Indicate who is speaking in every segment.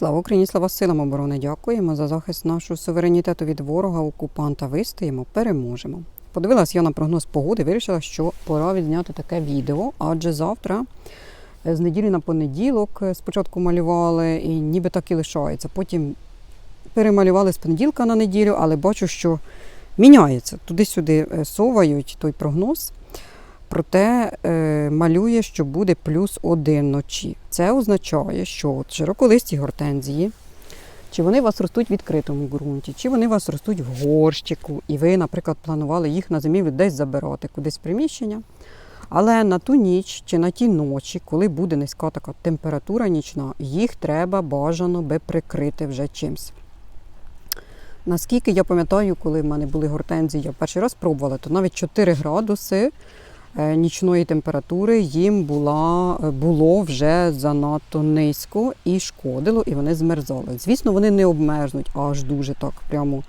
Speaker 1: Слава Україні, слава силам оборони! Дякуємо за захист нашого суверенітету від ворога, окупанта. Вистоїмо, переможемо. Подивилась я на прогноз погоди, вирішила, що пора відзняти таке відео, адже завтра, е, з неділі на понеділок, е, спочатку малювали і ніби так і лишається. Потім перемалювали з понеділка на неділю, але бачу, що міняється. Туди-сюди е, совають той прогноз. Проте е, малює, що буде плюс один вночі. Це означає, що от широколисті гортензії, чи вони у вас ростуть в відкритому ґрунті, чи вони у вас ростуть в горщику, і ви, наприклад, планували їх на зимівлю десь забирати, кудись приміщення. Але на ту ніч чи на ті ночі, коли буде низька така температура нічна, їх треба бажано би прикрити вже чимось. Наскільки я пам'ятаю, коли в мене були гортензії, я перший раз пробувала, то навіть 4 градуси нічної температури їм була, е, було вже занадто низько і шкодило, і вони змерзали. Звісно, вони не обмерзнуть аж дуже так прямо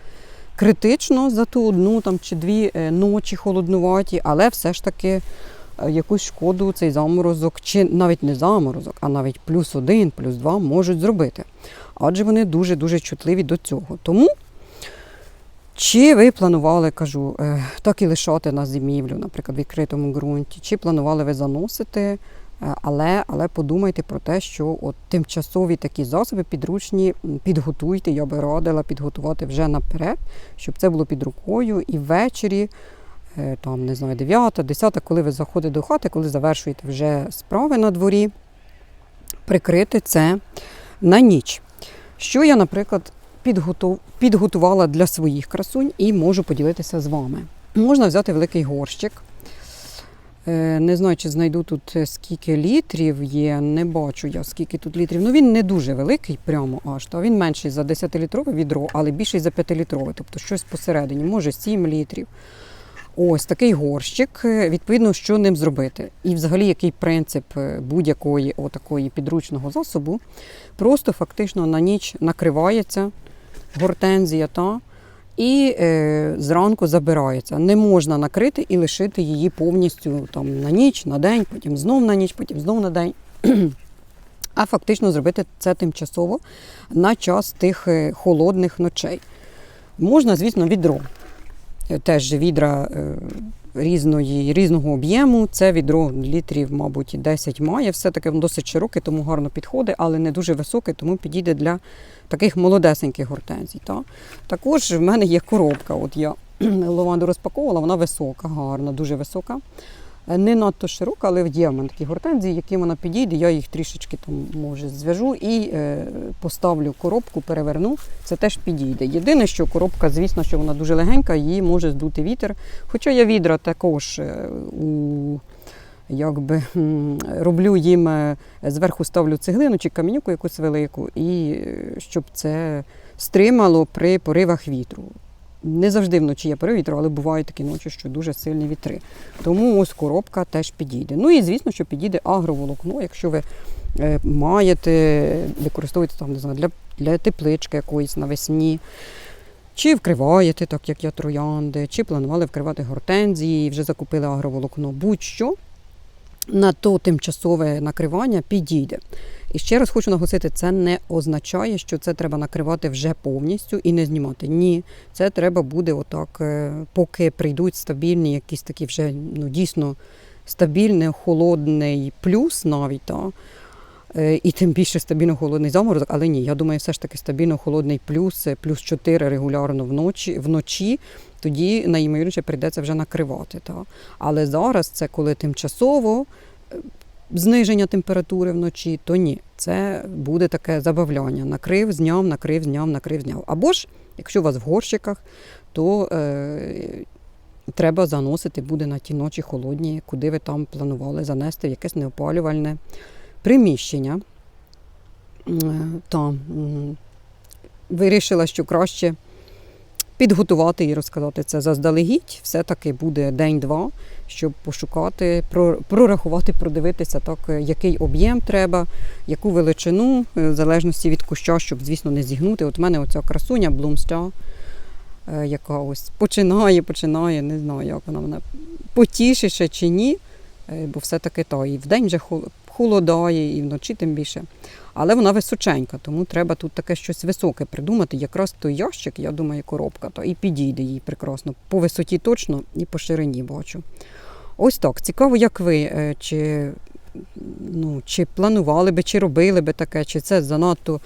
Speaker 1: критично за ту одну там, чи дві е, ночі холоднуваті, але все ж таки е, якусь шкоду цей заморозок, чи навіть не заморозок, а навіть плюс один, плюс два можуть зробити. Адже вони дуже-дуже чутливі до цього. Тому чи ви планували, кажу, е, так і лишати на зимівлю, наприклад, в відкритому ґрунті, чи планували ви заносити, е, але, але подумайте про те, що от тимчасові такі засоби підручні підготуйте, я би радила підготувати вже наперед, щоб це було під рукою і ввечері, е, там, не знаю, 9, 10, коли ви заходите до хати, коли завершуєте вже справи на дворі, прикрити це на ніч. Що я, наприклад. Підготувала для своїх красунь і можу поділитися з вами. Можна взяти великий горщик. Е, Не знаю, чи знайду тут е, скільки літрів є, не бачу я, скільки тут літрів. Ну він не дуже великий, прямо аж. Та він менший за 10-літрове відро, але більший за 5-літрове, тобто щось посередині, може 7 літрів. Ось такий горщик. Е, Відповідно, що ним зробити. І взагалі, який принцип будь-якої отакої підручного засобу, просто фактично на ніч накривається гортензія та і е, зранку забирається. Не можна накрити і лишити її повністю там, на ніч, на день, потім знов на ніч, потім знов на день. А фактично зробити це тимчасово на час тих е, холодних ночей. Можна, звісно, відро. Теж відра е, різної, різного об'єму. Це відро літрів, мабуть, 10 має. Все-таки воно досить широке, тому гарно підходить, але не дуже високе, тому підійде для таких молодесеньких гортензій. Та? Також в мене є коробка. От я лаванду розпаковувала, вона висока, гарна, дуже висока. Е, Не надто широка, але є в мене такі гортензії, які вона підійде. Я їх трішечки там може зв'яжу і е, поставлю коробку, переверну. Це теж підійде. Єдине, що коробка, звісно, що вона дуже легенька, її може здути вітер. Хоча я відра також е, у якби роблю їм зверху ставлю цеглину чи камінюку якусь велику, і щоб це стримало при поривах вітру. Не завжди вночі є порив вітру, але бувають такі ночі, що дуже сильні вітри. Тому ось коробка теж підійде. Ну і звісно, що підійде агроволокно, якщо ви е, маєте, використовуєте там, не знаю, для, для теплички якоїсь навесні. Чи вкриваєте, так як я троянди, чи планували вкривати гортензії, вже закупили агроволокно, будь-що на то тимчасове накривання підійде. І ще раз хочу наголосити, це не означає, що це треба накривати вже повністю і не знімати. Ні, це треба буде отак, е, поки прийдуть стабільні, якісь такі вже ну, дійсно стабільний, холодний плюс навіть. Та, е, і тим більше стабільно холодний заморозок, але ні, я думаю, все ж таки стабільно холодний плюс, е, плюс 4 регулярно вночі, вночі тоді найімовірніше прийдеться вже накривати. Та. Але зараз це коли тимчасово зниження температури вночі, то ні. Це буде таке забавляння. Накрив, зняв, накрив, зняв, накрив, зняв. Або ж, якщо у вас в горщиках, то е, треба заносити буде на ті ночі холодні, куди ви там планували занести в якесь неопалювальне приміщення. Е, Та, вирішила, що краще підготувати і розказати це заздалегідь. Все-таки буде день-два, щоб пошукати, прорахувати, продивитися, так, який об'єм треба, яку величину, е, в залежності від куща, щоб, звісно, не зігнути. От в мене оця красуня блумстя, е, яка ось починає, починає, не знаю, як вона мене потішить чи ні, е, бо все-таки то і вдень вже хол- холодає, і вночі тим більше. Але вона височенька, тому треба тут таке щось високе придумати. Якраз той ящик, я думаю, коробка, то і підійде їй прекрасно. По висоті точно і по ширині бачу. Ось так. Цікаво, як ви, е, чи, ну, чи планували би, чи робили би таке, чи це занадто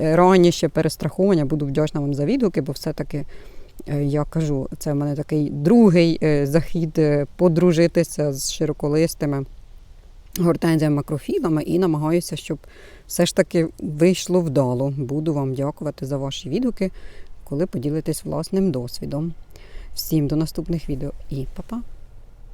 Speaker 1: е, раннє перестраховування. Буду вдячна вам за відгуки, бо все-таки. е, Я кажу, це в мене такий другий захід подружитися з широколистими гортензіями макрофілами і намагаюся, щоб все ж таки вийшло вдало. Буду вам дякувати за ваші відгуки, коли поділитесь власним досвідом. Всім до наступних відео і па-па!